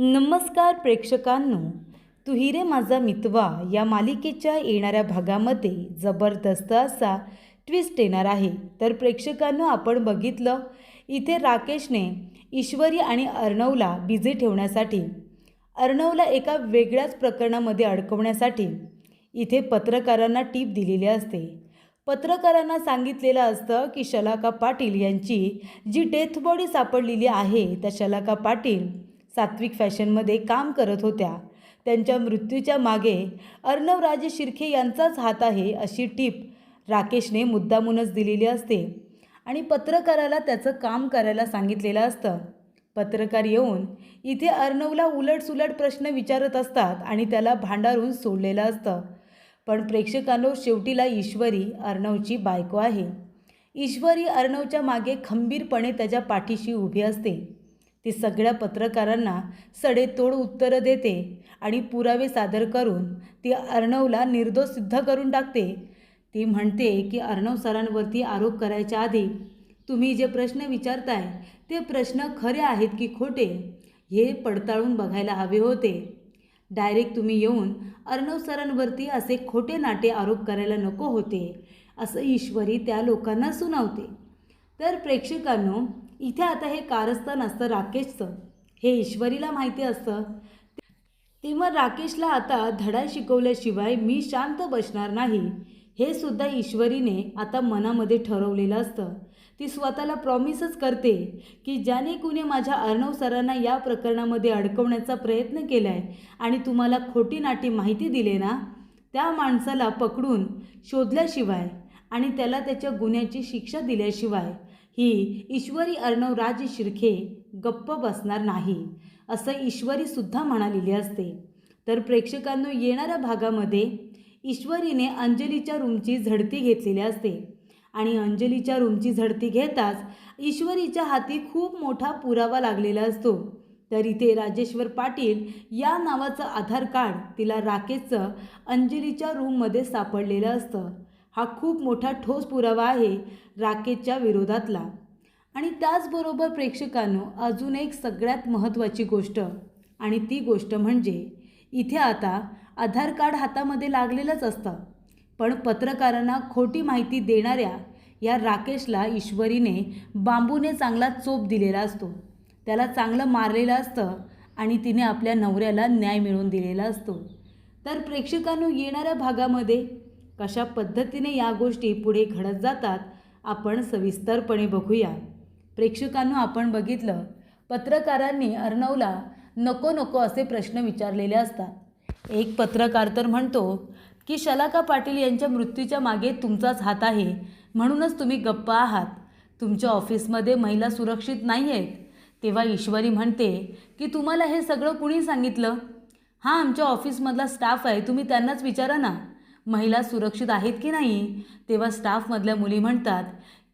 नमस्कार प्रेक्षकांनो तू हिरे माझा मितवा या मालिकेच्या येणाऱ्या भागामध्ये जबरदस्त असा ट्विस्ट येणार आहे. तर प्रेक्षकांनो आपण बघितलं इथे राकेशने ईश्वरी आणि अर्णवला बिझी ठेवण्यासाठी अर्णवला एका वेगळ्याच प्रकरणामध्ये अडकवण्यासाठी इथे पत्रकारांना टीप दिलेली असते. पत्रकारांना सांगितलेलं असतं की शलाका पाटील यांची जी डेथ बॉडी सापडलेली आहे त्या शलाका पाटील सात्विक फॅशनमध्ये काम करत होत्या. त्यांच्या मृत्यूच्या मागे अर्णवराजे शिर्के यांचाच हात आहे अशी टीप राकेशने मुद्दामूनच दिलेली असते आणि पत्रकाराला त्याचं काम करायला सांगितलेलं असतं. पत्रकार येऊन इथे अर्णवला उलटसुलट प्रश्न विचारत असतात आणि त्याला भांडारून सोडलेलं असतं. पण प्रेक्षकांनो शेवटीला ईश्वरी अर्णवची बायको आहे. ईश्वरी अर्णवच्या मागे खंबीरपणे त्याच्या पाठीशी उभी असते. ती सगळ्या पत्रकारांना सडेतोड उत्तरं देते आणि पुरावे सादर करून ती अर्णवला निर्दोष सिद्ध करून टाकते. ती म्हणते की अर्णव सरांवरती आरोप करायच्या आधी तुम्ही जे प्रश्न विचारताय ते प्रश्न खरे आहेत की खोटे हे पडताळून बघायला हवे होते. डायरेक्ट तुम्ही येऊन अर्णव सरांवरती असे खोटे नाटे आरोप करायला नको होते असं ईश्वरी त्या लोकांना सुनावते. तर प्रेक्षकांनो इथे आता हे कारस्थान असतं राकेशचं. हे ईश्वरीला माहिती असतं. तेव्हा राकेशला आता धडा शिकवल्याशिवाय मी शांत बसणार नाही. हे सुद्धा ईश्वरीने आता मनामध्ये ठरवलेलं असतं. ती स्वतःला प्रॉमिसच करते की ज्याने कुणी माझ्या अर्णव सरांना या प्रकरणामध्ये अडकवण्याचा प्रयत्न केला आहे आणि तुम्हाला खोटी नाटी माहिती दिली ना त्या माणसाला पकडून शोधल्याशिवाय आणि त्याला त्याच्या गुन्ह्याची शिक्षा दिल्याशिवाय ही ईश्वरी अर्णव राज गप्प बसणार नाही असं ईश्वरीसुद्धा म्हणालेली असते. तर प्रेक्षकांनो येणाऱ्या भागामध्ये ईश्वरीने अंजलीच्या रूमची झडती घेतलेली असते. आणि अंजलीच्या रूमची झडती घेताच ईश्वरीच्या हाती खूप मोठा पुरावा लागलेला असतो. तर इथे राजेश्वर पाटील या नावाचं आधार कार्ड तिला राकेशचं अंजलीच्या रूममध्ये सापडलेलं असतं. हा खूप मोठा ठोस पुरावा आहे राकेशच्या विरोधातला. आणि त्याचबरोबर प्रेक्षकांनो अजून एक सगळ्यात महत्त्वाची गोष्ट आणि ती गोष्ट म्हणजे इथे आता आधार कार्ड हातामध्ये लागलेलंच असतं. पण पत्रकारांना खोटी माहिती देणाऱ्या या राकेशला ईश्वरीने बांबूने चांगला चोप दिलेला असतो. त्याला चांगलं मारलेलं असतं आणि तिने आपल्या नवऱ्याला न्याय मिळवून दिलेला असतो. तर प्रेक्षकांनो येणाऱ्या भागामध्ये कशा पद्धतीने या गोष्टी पुढे घडत जातात आपण सविस्तरपणे बघूया. प्रेक्षकांनो आपण बघितलं पत्रकारांनी अर्णवला नको नको असे प्रश्न विचारलेले असतात. एक पत्रकार तर म्हणतो की शलाका पाटील यांच्या मृत्यूच्या मागे तुमचाच हात आहे. म्हणूनच तुम्ही गप्प आहात. तुमच्या ऑफिसमध्ये महिला सुरक्षित नाही आहेत तेव्हा ईश्वरी म्हणते की तुम्हाला हे सगळं कुणी सांगितलं? हा आमच्या ऑफिसमधला स्टाफ आहे. तुम्ही त्यांनाच विचारा ना. महिला सुरक्षित आहेत की नाही? तेव्हा स्टाफमधल्या मुली म्हणतात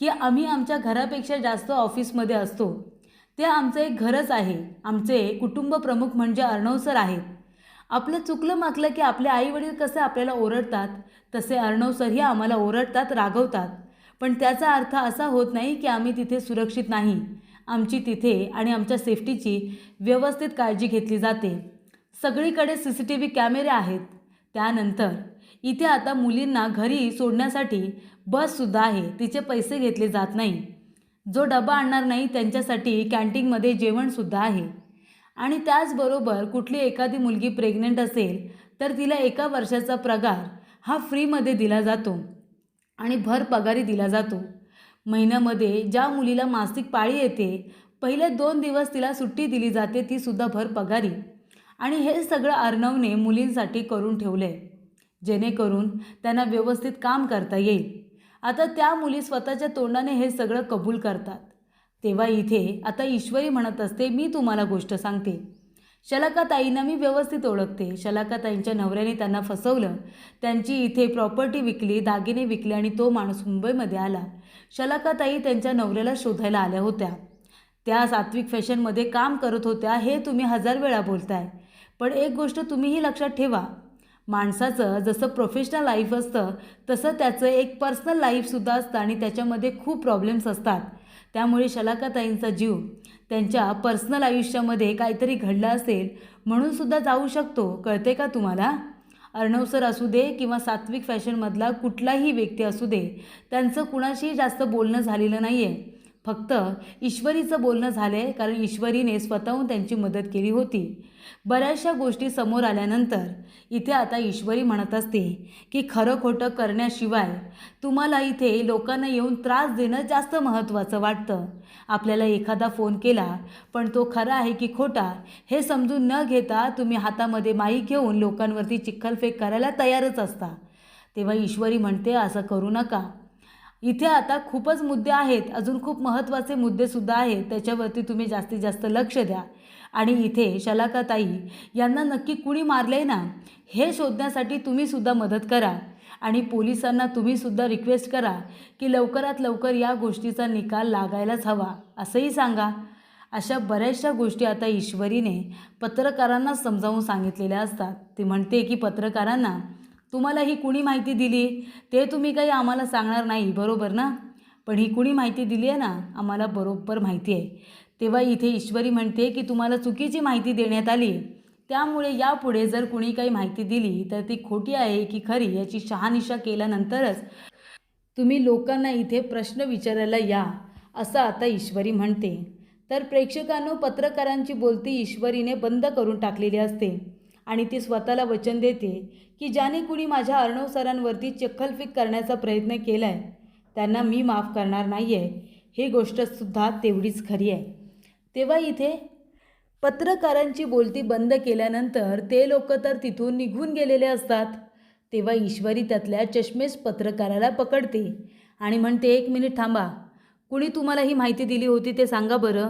की आम्ही आमच्या घरापेक्षा जास्त ऑफिसमध्ये असतो. ते आमचं एक घरच आहे. आमचे कुटुंब प्रमुख म्हणजे अर्णव सर आहेत. आपलं चुकलं मागलं की आपले आईवडील कसे आपल्याला ओरडतात? तसे अर्णव सरही आम्हाला ओरडतात रागवतात. पण त्याचा अर्थ असा होत नाही की आम्ही तिथे सुरक्षित नाही. आमची तिथे आणि आमच्या सेफ्टीची व्यवस्थित काळजी घेतली जाते. सगळीकडे सी सी टी व्ही कॅमेरे आहेत. त्यानंतर इथे आता मुलींना घरी सोडण्यासाठी बससुद्धा आहे. तिचे पैसे घेतले जात नाही. जो डबा आणणार नाही त्यांच्यासाठी कॅन्टीनमध्ये जेवणसुद्धा आहे. आणि त्याचबरोबर कुठली एखादी मुलगी प्रेग्नंट असेल तर तिला एका वर्षाचा पगार हा फ्रीमध्ये दिला जातो आणि भर पगारी दिला जातो. महिन्यामध्ये ज्या मुलीला मासिक पाळी येते पहिले दोन दिवस तिला सुट्टी दिली जाते तीसुद्धा भर पगारी. आणि हे सगळं अर्णवने मुलींसाठी करून ठेवलं आहे जेणेकरून त्यांना व्यवस्थित काम करता येईल. आता त्या मुली स्वतःच्या तोंडाने हे सगळं कबूल करतात. तेव्हा इथे आता ईश्वरी म्हणत असते मी तुम्हाला गोष्ट सांगते. शलाकाताईंना मी व्यवस्थित ओळखते. शलाकाताईंच्या नवऱ्याने त्यांना फसवलं. त्यांची इथे प्रॉपर्टी विकली दागिने विकले आणि तो माणूस मुंबईमध्ये आला. शलाकाताई त्यांच्या नवऱ्याला शोधायला आल्या होत्या. त्या सात्विक फॅशनमध्ये काम करत होत्या हे तुम्ही हजार वेळा बोलताय. पण एक गोष्ट तुम्हीही लक्षात ठेवा माणसाचं जसं प्रोफेशनल लाईफ असतं तसं त्याचं एक पर्सनल लाईफसुद्धा असतं आणि त्याच्यामध्ये खूप प्रॉब्लेम्स असतात. त्यामुळे शलाकाताईंचा जीव त्यांच्या पर्सनल आयुष्यामध्ये काहीतरी घडलं असेल म्हणूनसुद्धा जाऊ शकतो. कळते का तुम्हाला? अर्णव सर असू दे किंवा सात्विक फॅशनमधला कुठलाही व्यक्ती असू दे त्यांचं कुणाशीही जास्त बोलणं झालेलं नाही आहे फक्त ईश्वरीचं बोलणं झालं आहे कारण ईश्वरीने स्वतःहून त्यांची मदत केली होती. बऱ्याचशा गोष्टी समोर आल्यानंतर इथे आता ईश्वरी म्हणत असते की खरं खोटं करण्याशिवाय तुम्हाला इथे लोकांना येऊन त्रास देणं जास्त महत्त्वाचं वाटतं. आपल्याला एखादा फोन केला पण तो खरा आहे की खोटा हे समजून न घेता तुम्ही हातामध्ये माईक घेऊन लोकांवरती चिखलफेक करायला तयारच असता. तेव्हा ईश्वरी म्हणते असं करू नका. इथे आता खूपच मुद्दे आहेत. अजून खूप महत्त्वाचे मुद्देसुद्धा आहेत. त्याच्यावरती तुम्ही जास्तीत जास्त लक्ष द्या. आणि इथे शलाकाताई यांना नक्की कुणी मारले ना हे शोधण्यासाठी तुम्हीसुद्धा मदत करा. आणि पोलिसांना तुम्हीसुद्धा रिक्वेस्ट करा की लवकरात लवकर या गोष्टीचा निकाल लागायलाच हवा. असंही सांगा. अशा बऱ्याचशा गोष्टी आता ईश्वरीने पत्रकारांना समजावून सांगितलेल्या असतात. ती म्हणते की पत्रकारांना तुम्हाला ही कुणी माहिती दिली? ते तुम्ही काही आम्हाला सांगणार नाही बरोबर ना? पण ही कुणी माहिती दिली आहे ना आम्हाला बरोबर माहिती आहे. तेव्हा इथे ईश्वरी म्हणते की तुम्हाला चुकीची माहिती देण्यात आली. त्यामुळे यापुढे जर कुणी काही माहिती दिली तर ती खोटी आहे की खरी याची शहानिशा केल्यानंतरच तुम्ही लोकांना इथे प्रश्न विचारायला या असं आता ईश्वरी म्हणते. तर प्रेक्षकांनो पत्रकारांची बोलती ईश्वरीने बंद करून टाकलेली असते. आणि ती स्वतःला वचन देते की ज्याने कुणी माझ्या अर्णव सरांवरती चक्कलफिक करण्याचा प्रयत्न केला आहे त्यांना मी माफ करणार नाही आहे ही गोष्टसुद्धा तेवढीच खरी आहे. तेव्हा इथे पत्रकारांची बोलती बंद केल्यानंतर ते लोक तर तिथून निघून गेलेले असतात. तेव्हा ईश्वरी त्यातल्या चष्मेस पत्रकाराला पकडते आणि म्हणते एक मिनिट थांबा. कुणी तुम्हाला ही माहिती दिली होती ते सांगा बरं.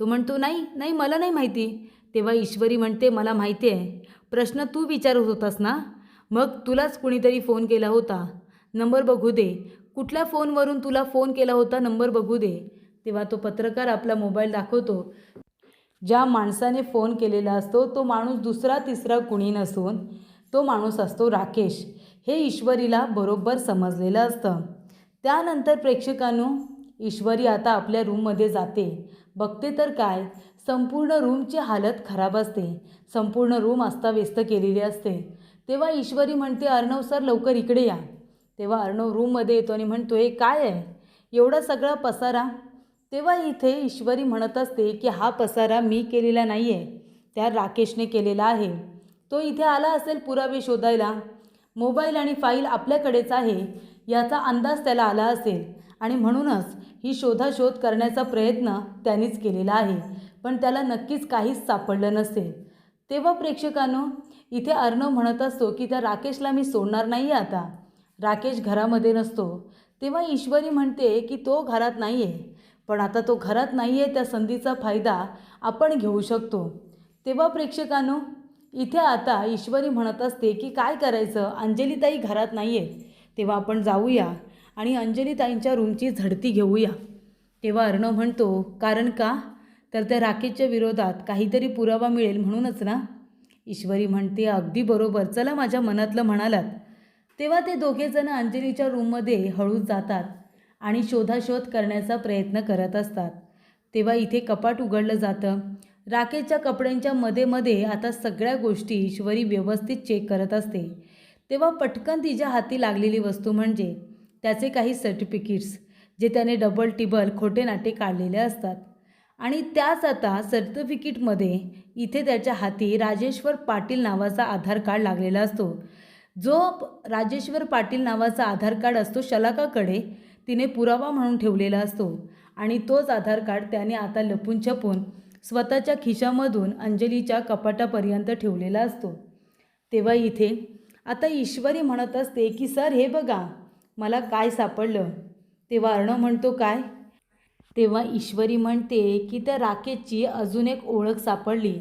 तो म्हणतो नाही नाही मला नाही माहिती. तेव्हा ईश्वरी म्हणते मला माहिती आहे. प्रश्न तू विचारत होतास ना? मग तुलाच कुणीतरी फोन केला होता. नंबर बघू दे. कुठल्या फोनवरून तुला फोन केला होता नंबर बघू दे. तेव्हा तो पत्रकार आपला मोबाईल दाखवतो. ज्या माणसाने फोन केलेला असतो तो माणूस दुसरा तिसरा कुणी नसून तो माणूस असतो राकेश. हे ईश्वरीला बरोबर समजलेलं असतं. त्यानंतर प्रेक्षकांनो ईश्वरी आता आपल्या रूममध्ये जाते. बघते तर काय? संपूर्ण रूमची हालत खराब असते. संपूर्ण रूम अस्ताव्यस्त केलेली असते. तेव्हा ईश्वरी म्हणते अर्णव सर लवकर इकडे या. तेव्हा अर्णव रूममध्ये येतो आणि म्हणतो हे काय आहे? एवढा सगळा पसारा? तेव्हा इथे ईश्वरी म्हणत असते की हा पसारा मी केलेला नाही आहे त्या राकेशने केलेला आहे. तो इथे आला असेल पुरावे शोधायला. मोबाईल आणि फाईल आपल्याकडेच आहे. याचा अंदाज त्याला आला असेल आणि म्हणूनच ही शोधाशोध करण्याचा प्रयत्न त्यांनीच केलेला आहे. पण त्याला नक्कीच काहीच सापडलं नसेल. तेव्हा प्रेक्षकांनो इथे अर्णव म्हणत असतो की त्या राकेशला मी सोडणार नाही आता. राकेश घरामध्ये नसतो. तेव्हा ईश्वरी म्हणते की तो घरात नाही आहे पण आता तो घरात नाही आहे त्या संधीचा फायदा आपण घेऊ शकतो. तेव्हा प्रेक्षकांनो इथे आता ईश्वरी म्हणत असते की काय करायचं? अंजलीताई घरात नाही आहे तेव्हा आपण जाऊया आणि अंजलीताईंच्या रूमची झडती घेऊया. तेव्हा अर्णव म्हणतो कारण का? तर त्या राकेशच्या विरोधात काहीतरी पुरावा मिळेल म्हणूनच ना? ईश्वरी म्हणते अगदी बरोबर. चला माझ्या मनातलं म्हणालात. तेव्हा ते दोघेजणं अंजलीच्या रूममध्ये हळूच जातात आणि शोधाशोध करण्याचा प्रयत्न करत असतात. तेव्हा इथे कपाट उघडलं जातं. राकेशच्या कपड्यांच्या मध्ये मध्ये आता सगळ्या गोष्टी ईश्वरी व्यवस्थित चेक करत असते. तेव्हा पटकन तिच्या हाती लागलेली वस्तू म्हणजे त्याचे काही सर्टिफिकेट्स जे त्याने डबल टिबल खोटे नाटे काढलेले असतात. आणि त्याच आता सर्टिफिकेटमध्ये इथे त्याच्या हाती राजेश्वर पाटील नावाचा आधार कार्ड लागलेला असतो. जो राजेश्वर पाटील नावाचा आधार कार्ड असतो शलाकाकडे तिने पुरावा म्हणून ठेवलेला असतो आणि तोच आधार कार्ड त्याने आता लपून छपून स्वतःच्या खिशामधून अंजलीच्या कपाटापर्यंत ठेवलेला असतो. तेव्हा इथे आता ईश्वरी म्हणत असते की सर हे बघा मला काय सापडलं? तेव्हा अर्णव म्हणतो काय? तेव्हा ईश्वरी म्हणते की त्या राकेशची अजून एक ओळख सापडली.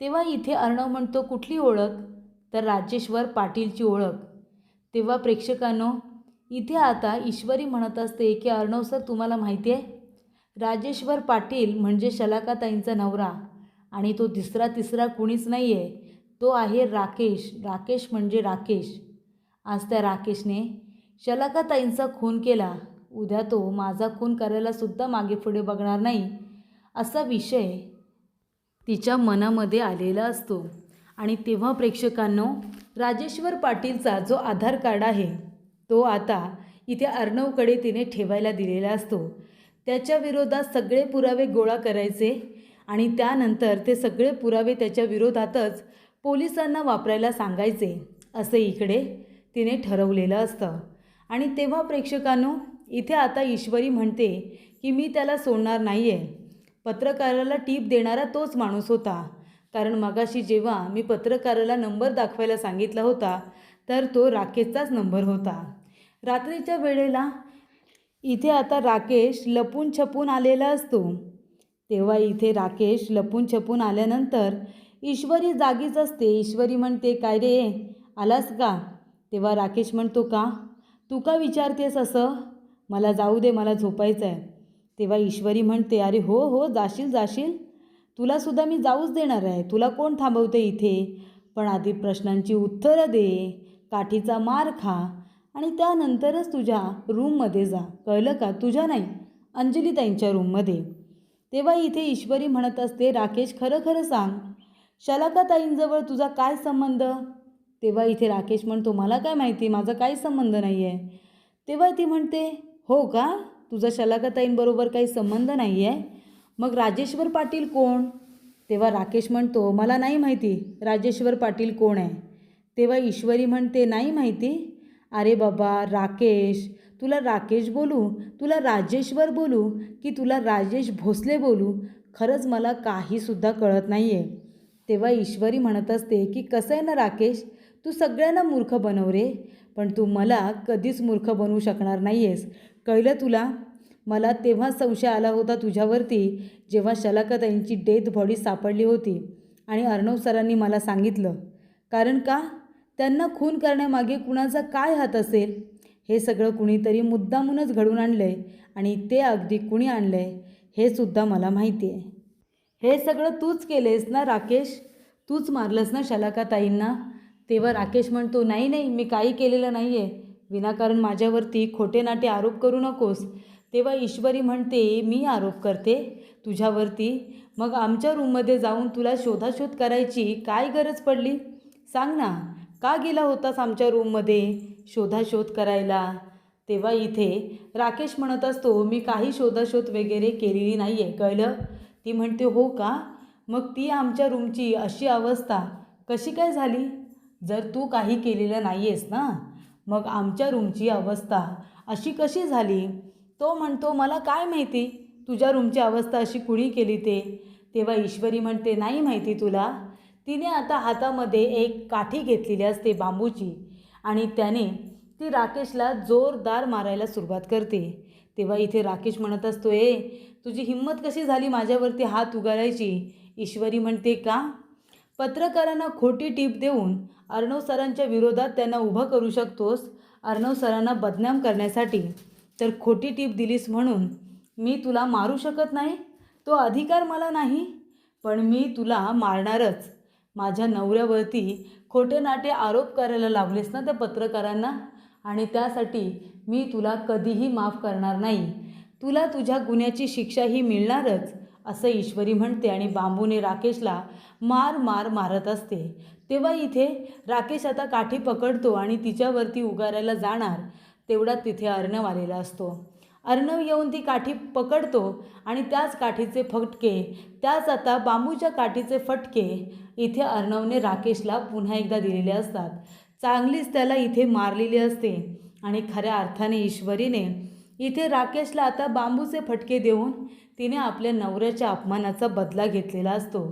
तेव्हा इथे अर्णव म्हणतो कुठली ओळख? तर राजेश्वर पाटीलची ओळख. तेव्हा प्रेक्षकांनो इथे आता ईश्वरी म्हणत असते की अर्णव सर तुम्हाला माहिती आहे? राजेश्वर पाटील म्हणजे शलाकाताईंचा नवरा आणि तो तिसरा तिसरा कुणीच नाही आहे तो आहे राकेश. राकेश म्हणजे राकेश. आज त्या राकेशने शलाकाताईंचा खून केला. उद्या तो माझा खून करायला सुद्धा मागे पुढे बघणार नाही असा विषय तिच्या मनामध्ये आलेला असतो. आणि तेव्हा प्रेक्षकांनो राजेश्वर पाटीलचा जो आधार कार्ड आहे तो आता इथे अर्णवकडे तिने ठेवायला दिलेला असतो. त्याच्या विरोधात सगळे पुरावे गोळा करायचे आणि त्यानंतर ते सगळे पुरावे त्याच्या विरोधातच पोलिसांना वापरायला सांगायचे असे इकडे तिने ठरवलेलं असतं. आणि तेव्हा प्रेक्षकांनो इथे आता ईश्वरी म्हणते की मी त्याला सोडणार नाही आहे पत्रकाराला टीप देणारा तोच माणूस होता. कारण मगाशी जेव्हा मी पत्रकाराला नंबर दाखवायला सांगितला होता तर तो राकेशचाच नंबर होता. रात्रीच्या वेळेला इथे आता राकेश लपून छपून आलेला असतो. तेव्हा इथे राकेश लपून छपून आल्यानंतर ईश्वरी जागीच असते. ईश्वरी म्हणते काय रे? आलास का? तेव्हा राकेश म्हणतो का? तू का विचारतेस असं? मला जाऊ दे मला झोपायचं आहे तेव्हा ईश्वरी म्हणते अरे हो हो जाशील जाशील. तुलासुद्धा मी जाऊच देणार आहे. तुला कोण थांबवते इथे? पण आधी प्रश्नांची उत्तरं दे. काठीचा मार खा आणि त्यानंतरच तुझ्या रूममध्ये जा. कळलं का? तुझ्या नाही अंजलीताईंच्या रूममध्ये. तेव्हा इथे ईश्वरी म्हणत असते राकेश खरं खरं सांग. शलाकाताईंजवळ तुझा काय संबंध? तेव्हा इथे राकेश म्हणतो मला काय माहिती? माझा काही संबंध नाही आहे तेव्हा ती म्हणते हो का? तुझा शलाकाताईंबरोबर काही संबंध नाही आहे मग राजेश्वर पाटील कोण? तेव्हा राकेश म्हणतो मला नाही माहिती राजेश्वर पाटील कोण आहे. तेव्हा ईश्वरी म्हणते नाही माहिती. अरे बाबा राकेश तुला राकेश बोलू? तुला राजेश्वर बोलू की तुला राजेश भोसले बोलू? खरंच मला काहीसुद्धा कळत नाही आहे तेव्हा ईश्वरी म्हणत असते की कसं आहे ना राकेश? तू सगळ्यांना मूर्ख बनव रे पण तू मला कधीच मूर्ख बनवू शकणार नाही आहेस कळलं तुला? मला तेव्हा संशय आला होता तुझ्यावरती जेव्हा शलाकाताईंची डेथ बॉडी सापडली होती आणि अर्णव सरांनी मला सांगितलं. कारण का? त्यांना खून करण्यामागे कुणाचा काय हात असेल? हे सगळं कुणीतरी मुद्दामूनच घडून आणलं आहे आणि ते अगदी कुणी आणलं आहे हे सुद्धा मला माहिती आहे. हे सगळं तूच केलेस ना राकेश? तूच मारलंस ना शलाकाताईंना? तेव्हा राकेश म्हणतो नाही नाही मी काही केलेलं नाही आहे विनाकारण माझ्यावरती खोटे नाटे आरोप करू नकोस. तेव्हा ईश्वरी म्हणते मी आरोप करते तुझ्यावरती. मग आमच्या रूममध्ये जाऊन तुला शोधाशोध करायची काय गरज पडली? सांग ना का गेला होतास आमच्या रूममध्ये शोधाशोध करायला तेव्हा इथे राकेश म्हणत असतो मी काही शोधाशोध वगैरे केलेली नाही आहे कळलं ती म्हणते हो का? मग ती आमच्या रूमची अशी अवस्था कशी काय झाली? जर तू काही केलेलं नाही आहेस ना मग आमच्या रूमची अवस्था अशी कशी झाली? तो म्हणतो मला काय माहिती? तुझ्या रूमची अवस्था अशी कुणी केली ते? तेव्हा ईश्वरी म्हणते नाही माहिती तुला. तिने आता हातामध्ये एक काठी घेतलेली असते बांबूची आणि त्याने ती राकेशला जोरदार मारायला सुरुवात करते. तेव्हा इथे राकेश म्हणत असतो ए तुझी हिंमत कशी झाली माझ्यावरती हात उगारायची? ईश्वरी म्हणते का? पत्रकारांना खोटी टीप देऊन अर्णव सरांच्या विरोधात त्यांना उभं करू शकतोस अर्णव सरांना बदनाम करण्यासाठी. तर खोटी टीप दिलीस म्हणून मी तुला मारू शकत नाही? तो अधिकार मला नाही. पण मी तुला मारणारच. माझ्या नवऱ्यावरती खोटे नाटे आरोप करायला लावलेस ना त्या पत्रकारांना? आणि त्यासाठी मी तुला कधीही माफ करणार नाही. तुला तुझ्या गुन्ह्याची शिक्षाही मिळणारच. असं ईश्वरी म्हणते आणि बांबूने राकेशला मार मार मारत असते. तेव्हा इथे राकेश आता काठी पकडतो आणि तिच्यावरती उगारायला जाणार तेवढा तिथे अर्णव आलेला असतो. अर्णव येऊन ती काठी पकडतो आणि त्याच काठीचे फटके त्याच आता बांबूच्या काठीचे फटके इथे अर्णवने राकेशला पुन्हा एकदा दिलेले असतात. चांगलीच त्याला इथे मारलेली असते आणि खऱ्या अर्थाने ईश्वरीने इथे राकेशला आता बांबूचे फटके देऊन तिने आपल्या नवऱ्याच्या अपमानाचा बदला घेतलेला असतो.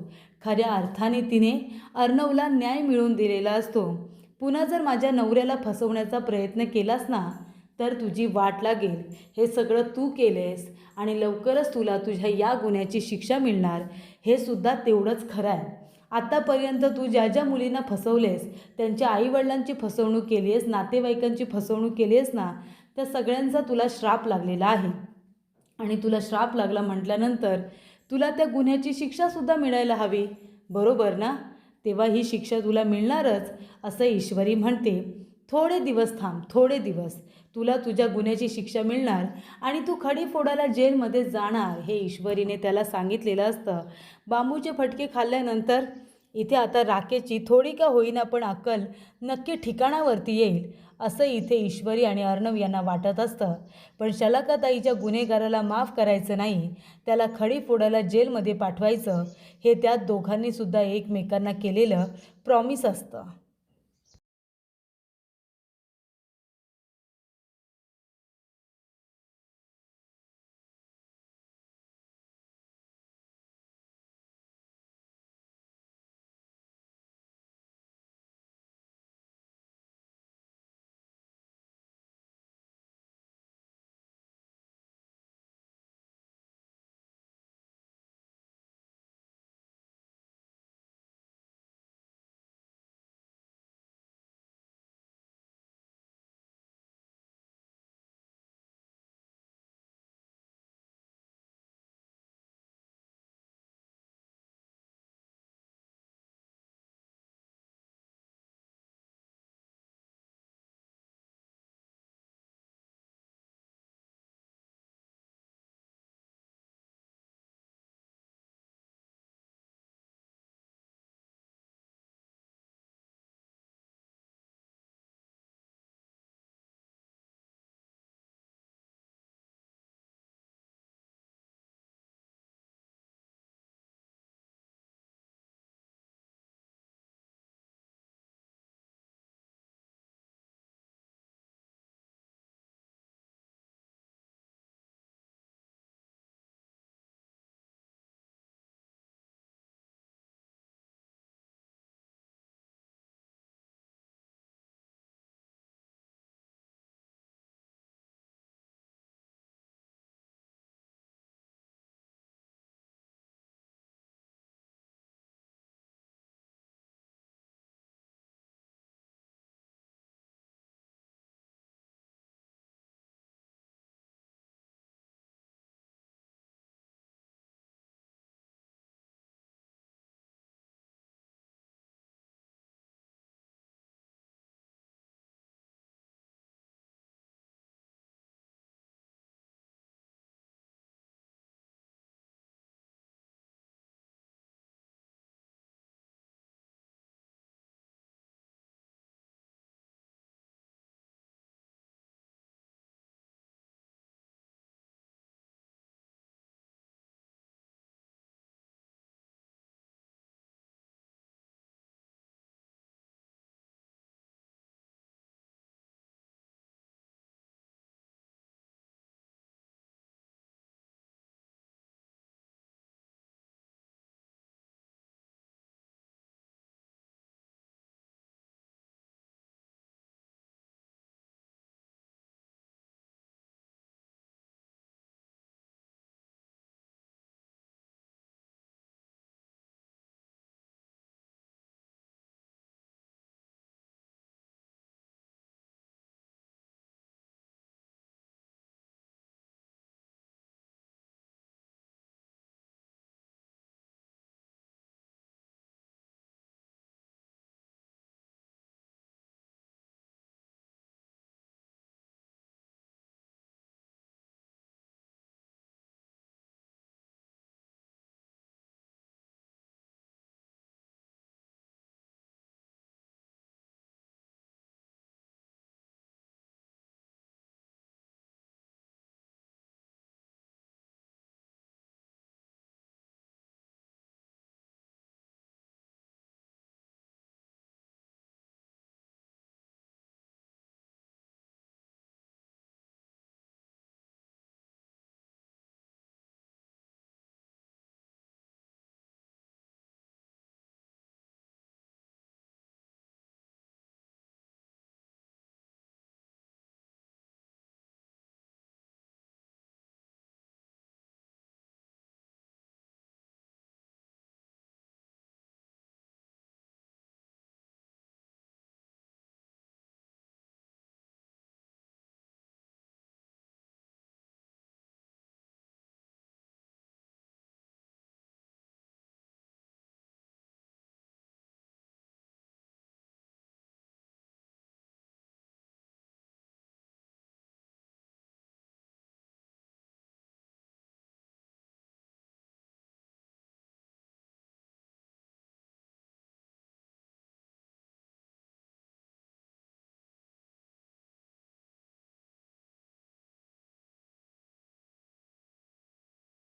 खऱ्या अर्थाने तिने अर्णवला न्याय मिळवून दिलेला असतो. पुन्हा जर माझ्या नवऱ्याला फसवण्याचा प्रयत्न केलास ना तर तुझी वाट लागेल. हे सगळं तू केलेस आणि लवकरच तुला तुझ्या या गुन्ह्याची शिक्षा मिळणार. हे सुद्धा तेवढंच खरं आहे. आत्तापर्यंत तू ज्या ज्या मुलींना फसवलेस त्यांच्या आईवडिलांची फसवणूक केली आहेस नातेवाईकांची फसवणूक केली आहेस ना त्या सगळ्यांचा तुला श्राप लागलेला आहे. आणि तुला श्राप लागला म्हटल्यानंतर तुला त्या गुन्ह्याची शिक्षासुद्धा मिळायला हवी. बरोबर ना? तेव्हा ही शिक्षा तुला मिळणारच असं ईश्वरी म्हणते. थोडे दिवस थांब थोडे दिवस. तुला तुझ्या गुन्ह्याची शिक्षा मिळणार आणि तू खडी फोडायला जेलमध्ये जाणार हे ईश्वरीने त्याला सांगितलेलं असतं. बांबूचे फटके खाल्ल्यानंतर इथे आता राकेशची थोडी का होईना पण अक्कल नक्की ठिकाणावरती येईल असं इथे ईश्वरी आणि अर्णव यांना वाटत असतं. पण शलाकाताईच्या गुन्हेगाराला माफ करायचं नाही त्याला खडी फोडायला जेलमध्ये पाठवायचं हे त्या दोघांनीसुद्धा एकमेकांना केलेलं प्रॉमिस असतं.